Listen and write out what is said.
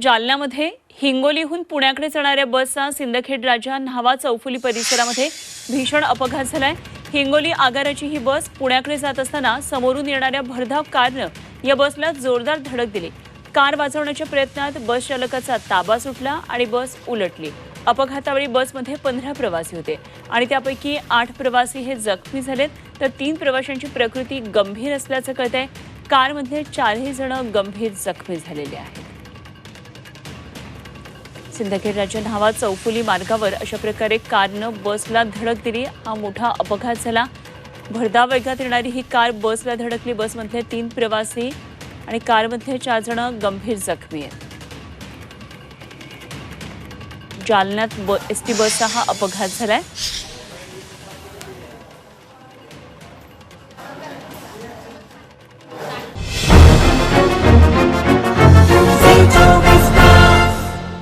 जालन्यामध्ये हिंगोलीहून पुण्याकडे जाणाऱ्या बसचा सिंदखेड राजा न्हावा चौफुली परिसरामध्ये भीषण अपघात झालाय. हिंगोली आगाराची ही बस पुण्याकडे जात असताना समोरून येणाऱ्या भरधाव कारनं या बसला जोरदार धडक दिली. कार वाचवण्याच्या प्रयत्नात बस चालकाचा ताबा सुटला आणि बस उलटली. अपघातावेळी बसमध्ये पंधरा प्रवासी होते आणि त्यापैकी आठ प्रवासी हे जखमी झालेत तर तीन प्रवाशांची प्रकृती गंभीर असल्याचं कळत आहे कारमधले चारही जण गंभीर जखमी झालेले आहेत. सिंदखेड राज्य न्हावा चौफुली मार्गावर अशा प्रकारे कारनं बसला धडक दिली. हा मोठा अपघात झाला. भरधाव वेगात येणारी ही कार बसला धडकली. बसमधले तीन प्रवासी आणि कारमधले चार जण गंभीर जखमी आहेत. जालन्यात ब एस टी बसचा हा अपघात झालाय.